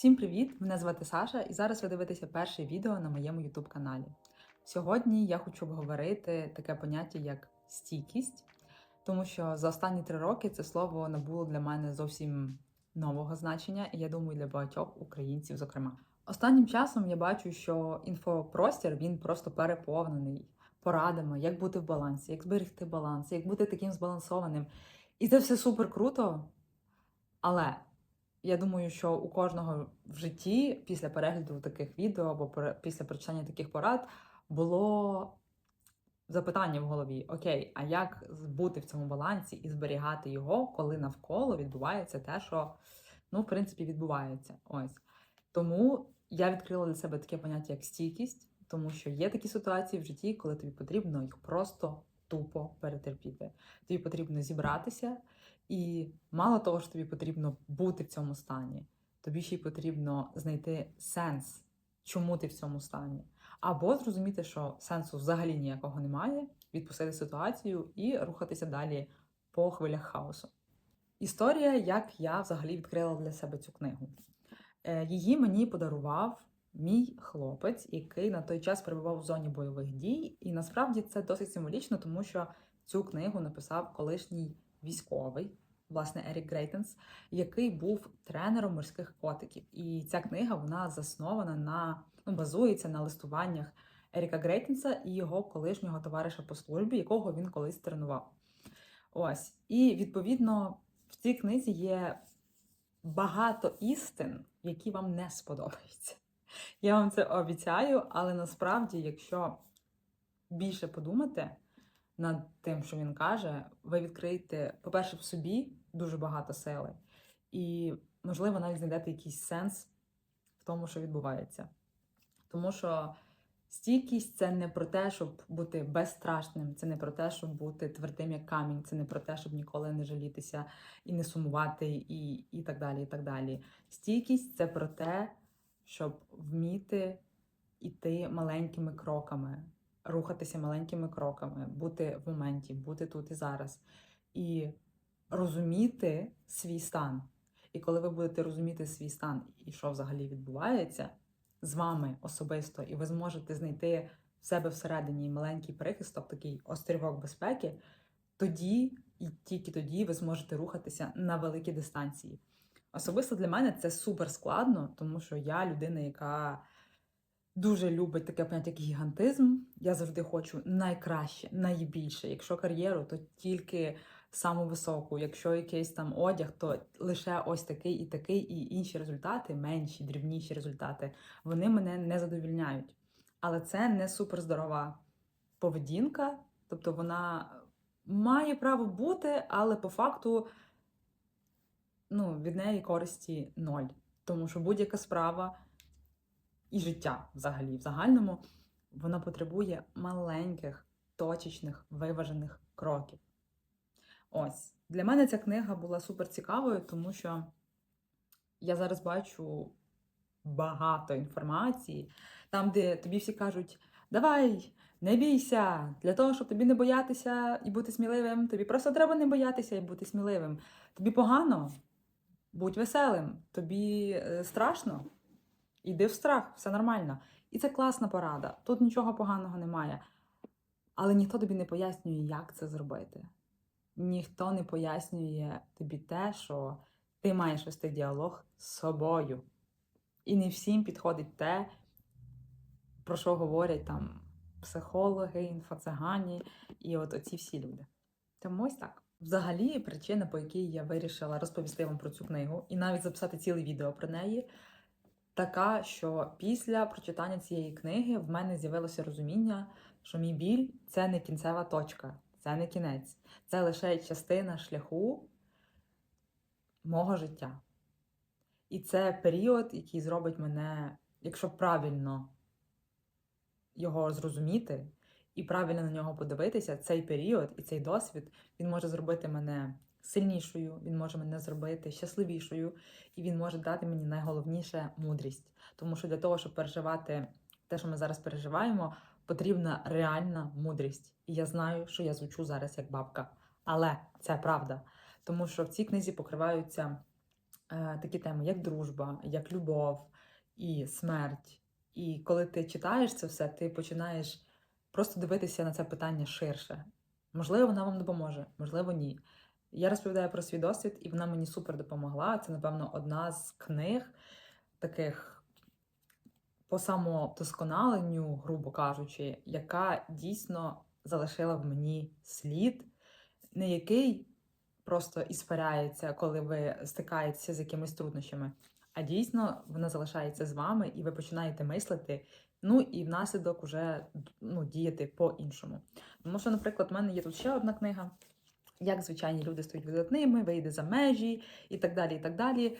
Всім привіт! Мене звати Саша, і зараз ви дивитеся перше відео на моєму YouTube каналі. Сьогодні я хочу обговорити таке поняття як стійкість, тому що за останні три роки це слово набуло для мене зовсім нового значення, і я думаю, для багатьох українців, зокрема. Останнім часом я бачу, що інфопростір він просто переповнений порадами, як бути в балансі, як зберегти баланс, як бути таким збалансованим. І це все супер круто. Але я думаю, що у кожного в житті після перегляду таких відео або після прочитання таких порад було запитання в голові: Окей, а як бути в цьому балансі і зберігати його, коли навколо відбувається те, що ну, в принципі, відбувається. Ось. Тому я відкрила для себе таке поняття, як стійкість, тому що є такі ситуації в житті, коли тобі потрібно їх просто тупо перетерпіти. Тобі потрібно зібратися, і мало того, що тобі потрібно бути в цьому стані, тобі ще й потрібно знайти сенс, чому ти в цьому стані. Або зрозуміти, що сенсу взагалі ніякого немає, відпустити ситуацію і рухатися далі по хвилях хаосу. Історія, як я взагалі відкрила для себе цю книгу. Е, Її мені подарував мій хлопець, який на той час перебував у зоні бойових дій. І насправді це досить символічно, тому що цю книгу написав колишній військовий, власне, Ерік Грейтенс, який був тренером морських котиків. І ця книга вона заснована на ну, базується на листуваннях Еріка Грейтенса і його колишнього товариша по службі, якого він колись тренував. Ось. І відповідно в цій книзі є багато істин, які вам не сподобаються. Я вам це обіцяю, але насправді, якщо більше подумати над тим, що він каже, ви відкриєте, по-перше, в собі дуже багато сили, і, можливо, навіть знайдете якийсь сенс в тому, що відбувається. Тому що стійкість це не про те, щоб бути безстрашним, це не про те, щоб бути твердим як камінь, це не про те, щоб ніколи не жалітися і не сумувати, і, і так далі. і так далі. Стійкість це про те, щоб вміти іти маленькими кроками, рухатися маленькими кроками, бути в моменті, бути тут і зараз, і розуміти свій стан. І коли ви будете розуміти свій стан і що взагалі відбувається з вами особисто, і ви зможете знайти в себе всередині маленький прихисток, такий острівок безпеки, тоді і тільки тоді ви зможете рухатися на великі дистанції. Особисто для мене це супер складно, тому що я людина, яка дуже любить таке поняття, як гігантизм. Я завжди хочу найкраще, найбільше. Якщо кар'єру, то тільки саму високу. Якщо якийсь там одяг, то лише ось такий і такий, і інші результати, менші, дрібніші результати, вони мене не задовільняють. Але це не суперздорова поведінка, тобто вона має право бути, але по факту ну, від неї користі ноль. Тому що будь-яка справа і життя взагалі в загальному вона потребує маленьких, точечних, виважених кроків. Ось. Для мене ця книга була супер цікавою, тому що я зараз бачу багато інформації, там, де тобі всі кажуть: давай, не бійся, для того, щоб тобі не боятися і бути сміливим, тобі просто треба не боятися і бути сміливим. Тобі погано, будь веселим, тобі е, страшно, іди в страх, все нормально. І це класна порада. Тут нічого поганого немає. Але ніхто тобі не пояснює, як це зробити. Ніхто не пояснює тобі те, що ти маєш вести діалог з собою. І не всім підходить те, про що говорять там психологи, інфоцигані і от оці всі люди. Тому ось так. Взагалі, причина, по якій я вирішила розповісти вам про цю книгу і навіть записати ціле відео про неї, така, що після прочитання цієї книги в мене з'явилося розуміння, що мій біль це не кінцева точка, це не кінець, це лише частина шляху мого життя. І це період, який зробить мене, якщо правильно його зрозуміти і правильно на нього подивитися, цей період і цей досвід він може зробити мене сильнішою, він може мене зробити щасливішою, і він може дати мені найголовніше мудрість. Тому що для того, щоб переживати те, що ми зараз переживаємо, потрібна реальна мудрість. І я знаю, що я звучу зараз як бабка. Але це правда. Тому що в цій книзі покриваються е, такі теми, як дружба, як любов і смерть. І коли ти читаєш це все, ти починаєш просто дивитися на це питання ширше. Можливо, вона вам допоможе, можливо, ні. Я розповідаю про свій досвід, і вона мені супер допомогла. Це, напевно, одна з книг таких по самовдосконаленню, грубо кажучи, яка дійсно залишила в мені слід, не який просто іспаряється, коли ви стикаєтеся з якимись труднощами, а дійсно вона залишається з вами, і ви починаєте мислити. Ну і внаслідок уже ну, діяти по-іншому. Тому що, наприклад, в мене є тут ще одна книга, як звичайні люди стають видатними, вийде за межі і так далі. і так далі.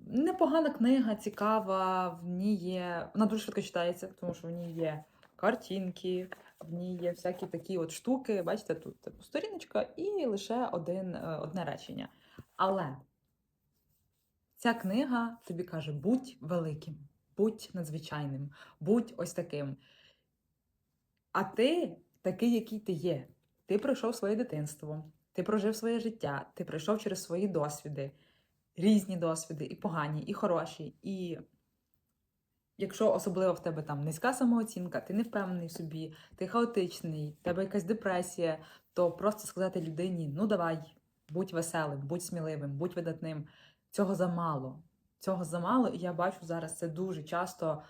Непогана книга, цікава, в ній є. Вона дуже швидко читається, тому що в ній є картинки, в ній є всякі такі от штуки. Бачите, тут типу, сторіночка і лише один, е, одне речення. Але ця книга тобі каже: будь великим, будь надзвичайним, будь ось таким. А ти такий, який ти є. Ти пройшов своє дитинство, ти прожив своє життя, ти пройшов через свої досвіди, різні досвіди, і погані, і хороші. І якщо особливо в тебе там низька самооцінка, ти не впевнений в собі, ти хаотичний, в тебе якась депресія, то просто сказати людині: ну давай, будь веселим, будь сміливим, будь видатним. Цього замало. Цього замало, і я бачу зараз це дуже часто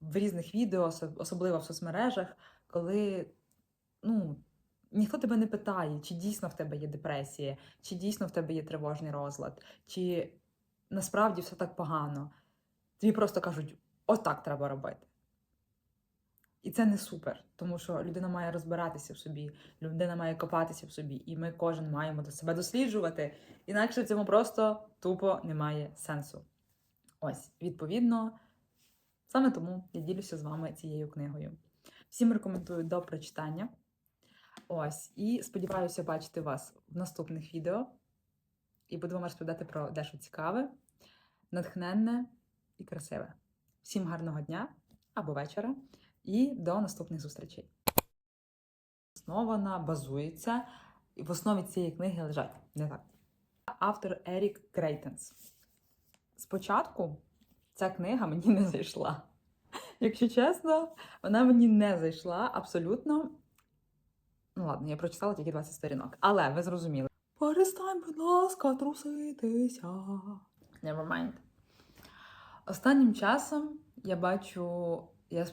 в різних відео, особливо в соцмережах, коли ну, ніхто тебе не питає, чи дійсно в тебе є депресія, чи дійсно в тебе є тривожний розлад, чи насправді все так погано. Тобі просто кажуть, отак треба робити. І це не супер, тому що людина має розбиратися в собі, людина має копатися в собі, і ми кожен маємо до себе досліджувати. Інакше в цьому просто тупо немає сенсу. Ось, відповідно, саме тому я ділюся з вами цією книгою. Всім рекомендую до прочитання. Ось, і сподіваюся бачити вас в наступних відео. І буду вам розповідати про дещо цікаве, натхненне і красиве. Всім гарного дня або вечора, і до наступних зустрічей. Основана, базується, і в основі цієї книги лежать не так. Автор Ерік Крейтенс. Спочатку ця книга мені не зайшла. Якщо чесно, вона мені не зайшла абсолютно. Ну ладно, я прочитала тільки 20 сторінок. Але ви зрозуміли. Перестань, будь ласка, труситися. Never mind. Останнім часом я бачу. Я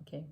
окей.